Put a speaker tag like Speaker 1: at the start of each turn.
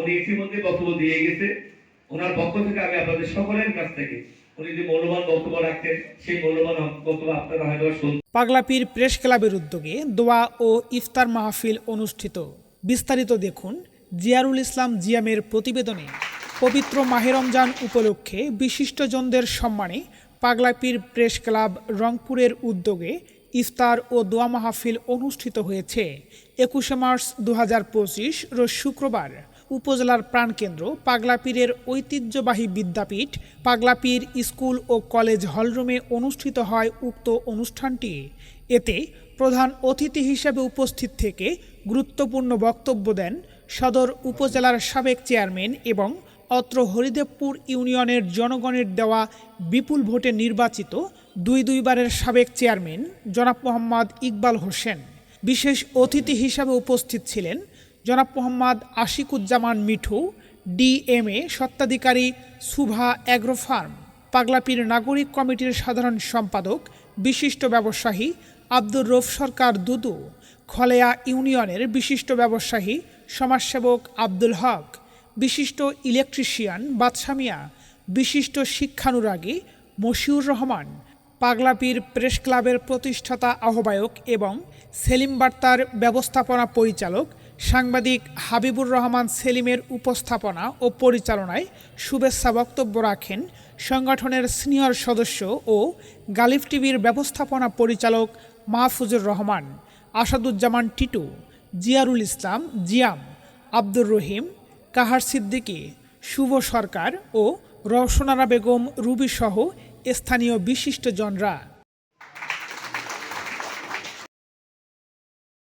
Speaker 1: উনি ইতিমধ্যে বক্তব্য দিয়ে গেছে। ওনার পক্ষ থেকে আমি আপনাদের সকলের কাছ থেকে, উনি যে মূল্যবান বক্তব্য রাখতেন সেই মূল্যবান বক্তব্য আপনারা হয়তো শুনতে
Speaker 2: পাগলাপীর প্রেস ক্লাবের উদ্যোগে দোয়া ও ইফতার মাহফিল অনুষ্ঠিত। বিস্তারিত দেখুন জিয়ারুল ইসলাম জিয়ামের প্রতিবেদনে। পবিত্র মাহে রমজান উপলক্ষে বিশিষ্টজনদের সম্মানে পাগলাপীর প্রেস ক্লাব রংপুরের উদ্যোগে ইফতার ও দোয়া মাহফিল অনুষ্ঠিত হয়েছে। একুশে মার্চ দু রোজ শুক্রবার উপজেলার প্রাণকেন্দ্র পাগলাপীরের ঐতিহ্যবাহী বিদ্যাপীঠ, পাগলাপীর স্কুল ও কলেজ হলরুমে অনুষ্ঠিত হয় উক্ত অনুষ্ঠানটি। এতে প্রধান অতিথি হিসেবে উপস্থিত থেকে গুরুত্বপূর্ণ বক্তব্য দেন সদর উপজেলার সাবেক চেয়ারম্যান এবং অত্র হরিদেবপুর ইউনিয়নের জনগণের দেওয়া বিপুল ভোটে নির্বাচিত দুই দুইবারের সাবেক চেয়ারম্যান জনাব মোহাম্মদ ইকবাল হোসেন। বিশেষ অতিথি হিসাবে উপস্থিত ছিলেন জনাব মোহাম্মদ আশিকুজ্জামান মিঠু, ডিএমএ স্বত্বাধিকারী সুভা অ্যাগ্রো ফার্ম পাগলাপীর নাগরিক কমিটির সাধারণ সম্পাদক, বিশিষ্ট ব্যবসায়ী আব্দুর রফ সরকার দুদু, খলেয়া ইউনিয়নের বিশিষ্ট ব্যবসায়ী সমাজসেবক আব্দুল হক, বিশিষ্ট ইলেকট্রিশিয়ান বাদশামিয়া বিশিষ্ট শিক্ষানুরাগী মশিউর রহমান পাগলাপীর প্রেস ক্লাবের প্রতিষ্ঠাতা আহ্বায়ক এবং সেলিম বার্তার ব্যবস্থাপনা পরিচালক সাংবাদিক হাবিবুর রহমান সেলিমের উপস্থাপনা ও পরিচালনায় শুভেচ্ছা বক্তব্য রাখেন সংগঠনের সিনিয়র সদস্য ও গালিফ টিভির ব্যবস্থাপনা পরিচালক মাহফুজুর রহমান, আসাদুজ্জামান টিটু, জিয়ারুল ইসলাম, জিয়াম, আব্দুর রহিম, কাহার সিদ্দিকী, শুভ সরকার ও রওশনারা বেগম রুবি সহ স্থানীয় বিশিষ্টজনরা